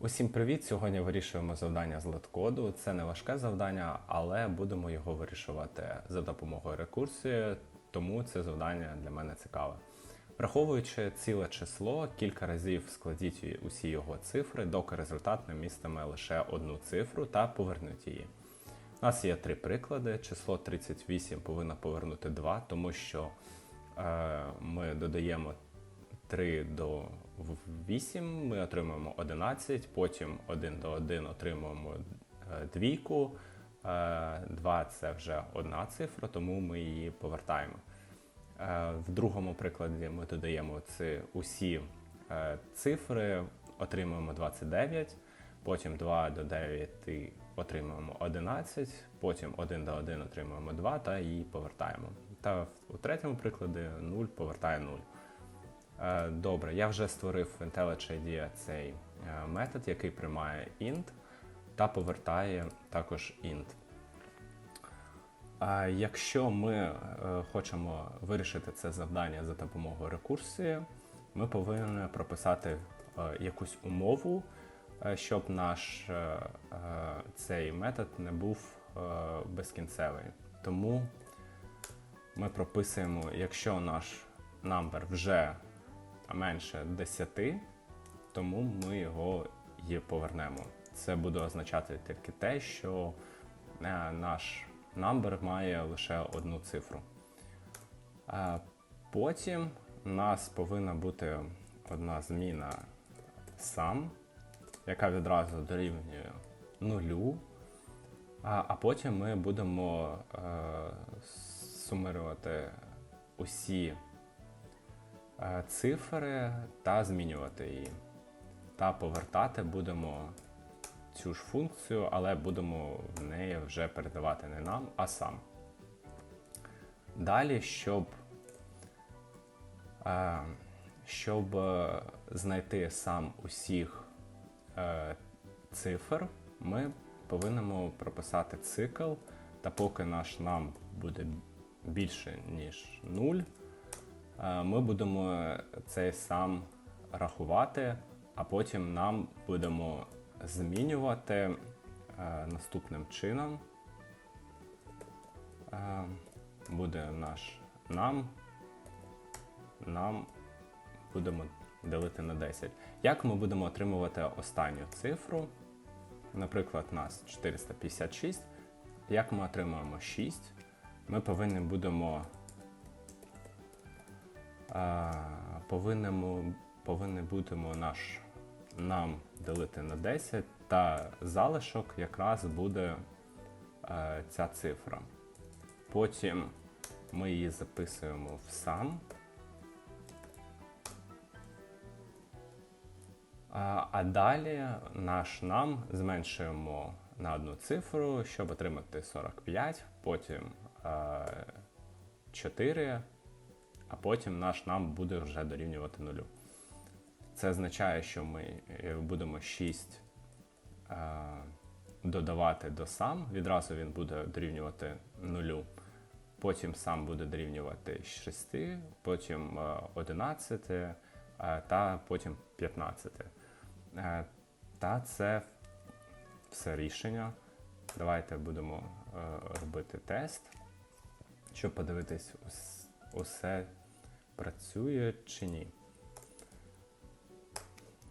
Усім привіт! Сьогодні вирішуємо завдання з леткоду. Це не важке завдання, але будемо його вирішувати за допомогою рекурсії, тому це завдання для мене цікаве. Враховуючи ціле число, кілька разів складіть усі його цифри, доки результат не містиме лише одну цифру та повернуть її. У нас є три приклади. Число 38 повинно повернути 2, тому що е, ми додаємо 3 до 8, ми отримуємо 11, потім 1 до 1 отримуємо е, двійку. 2 це вже одна цифра, тому ми її повертаємо. Е, В другому прикладі ми додаємо ці усі е, цифри, отримуємо 29, потім 2 до 9 отримуємо 11, потім 1 до 1 отримуємо 2 та її повертаємо. Та в- у третьому прикладі 0 повертає 0. Е, Добре, я вже створив в IntelliJ цей е, метод, який приймає int та повертає також int. Якщо ми е, хочемо вирішити це завдання за допомогою рекурсії, ми повинні прописати якусь умову, щоб наш цей метод не був безкінцевий. Тому ми прописуємо, якщо наш number вже менше 10, тому ми його і повернемо. Це буде означати тільки те, що е, наш number має лише одну цифру. Потім у нас повинна бути одна зміна сам, яка відразу дорівнює нулю. А, потім ми будемо е, сумирувати усі цифри та змінювати її. Та повертати будемо цю ж функцію, але будемо в неї вже передавати не нам, а сам. Далі, щоб, е, щоб е, знайти сам усіх е, цифр, ми повинні прописати цикл, та поки наш нам буде більше, ніж 0, е, ми будемо цей сам рахувати, а потім нам будемо змінювати е, наступним чином. Е, буде наш нам, нам будемо ділити на 10. Як ми будемо отримувати останню цифру? Наприклад, у нас 456. Як ми отримуємо 6? Ми повинні будемо а, повинні, будемо наш нам ділити на 10, та залишок якраз буде е, ця цифра. Потім ми її записуємо в сам. А, далі наш нам зменшуємо на одну цифру, щоб отримати 45, потім е, 4, а потім наш нам буде вже дорівнювати нулю. Це означає, що ми е, будемо 6 е, додавати до сам. Відразу він буде дорівнювати нулю. Потім сам буде дорівнювати 6, потім е, 11 е, та потім 15. Е, Та це все рішення. Давайте будемо е, робити тест, щоб подивитись, усе працює чи ні.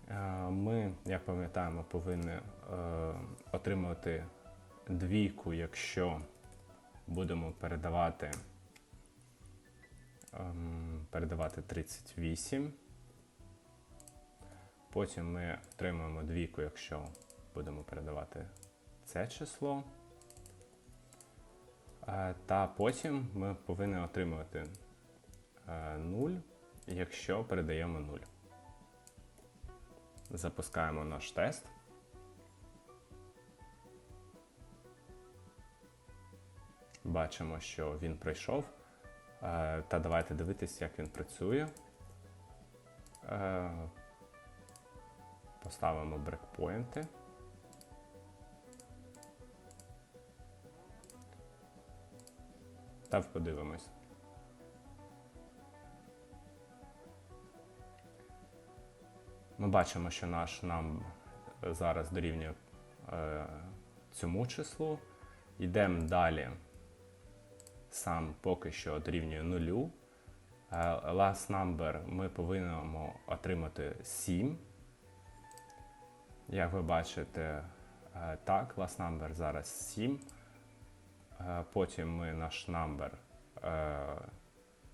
Е, Ми, як пам'ятаємо, повинні е, отримувати двійку, якщо будемо передавати, ем, передавати 38. Потім ми отримуємо двійку, якщо будемо передавати це число. Е, Та потім ми повинні отримувати 0, якщо передаємо 0. Запускаємо наш тест. Бачимо, що він пройшов. Е, Та давайте дивитися, як він працює. Е, Поставимо брекпоінти. Та подивимось. Ми бачимо, що наш нам зараз дорівнює е, цьому числу. Йдемо далі. Сам поки що дорівнює нулю. Е, Last number ми повинні отримати 7. Як ви бачите, е, так, last number зараз 7. Е, Потім ми наш number е,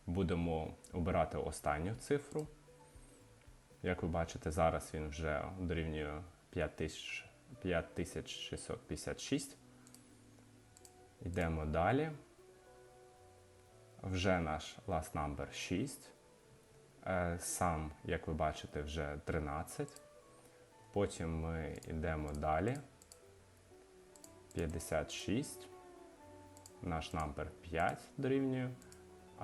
будемо обирати останню цифру. Як ви бачите, зараз він вже дорівнює 5656. Йдемо далі. Вже наш last number 6. Е, Сам, як ви бачите, вже 13. Потім ми йдемо далі. 56. Наш number 5 дорівнює.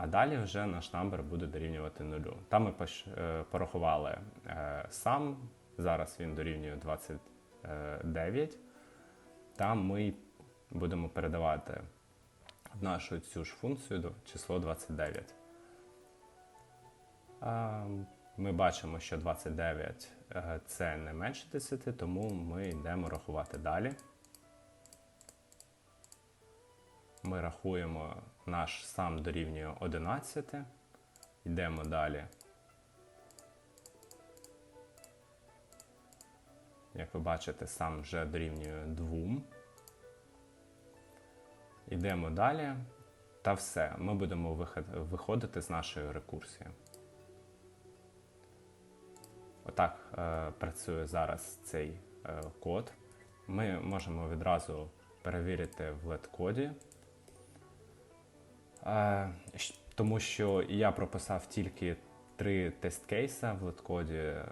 А далі вже наш number буде дорівнювати нулю. Там ми е, порахували е, сам. Зараз він дорівнює 29. Там ми будемо передавати в нашу цю ж функцію число 29. Ми бачимо, що 29 е, це не менше 10, тому ми йдемо рахувати далі. Ми рахуємо наш сам дорівнює 11. Йдемо далі. Як ви бачите, сам вже дорівнює 2. Йдемо далі. Та все. Ми будемо виходити з нашої рекурсії. Отак е, працює зараз цей е, код. Ми можемо відразу перевірити в LED-коді. Тому що я прописав тільки три тест-кейса в LED-коді, е,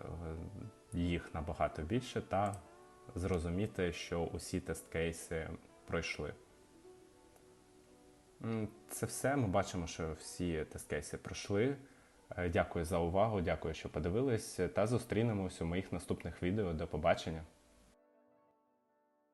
їх набагато більше, та зрозуміти, що усі тест-кейси пройшли. Це все. Ми бачимо, що всі тест-кейси пройшли. Е, Дякую за увагу, дякую, що подивились, та зустрінемось у моїх наступних відео. До побачення.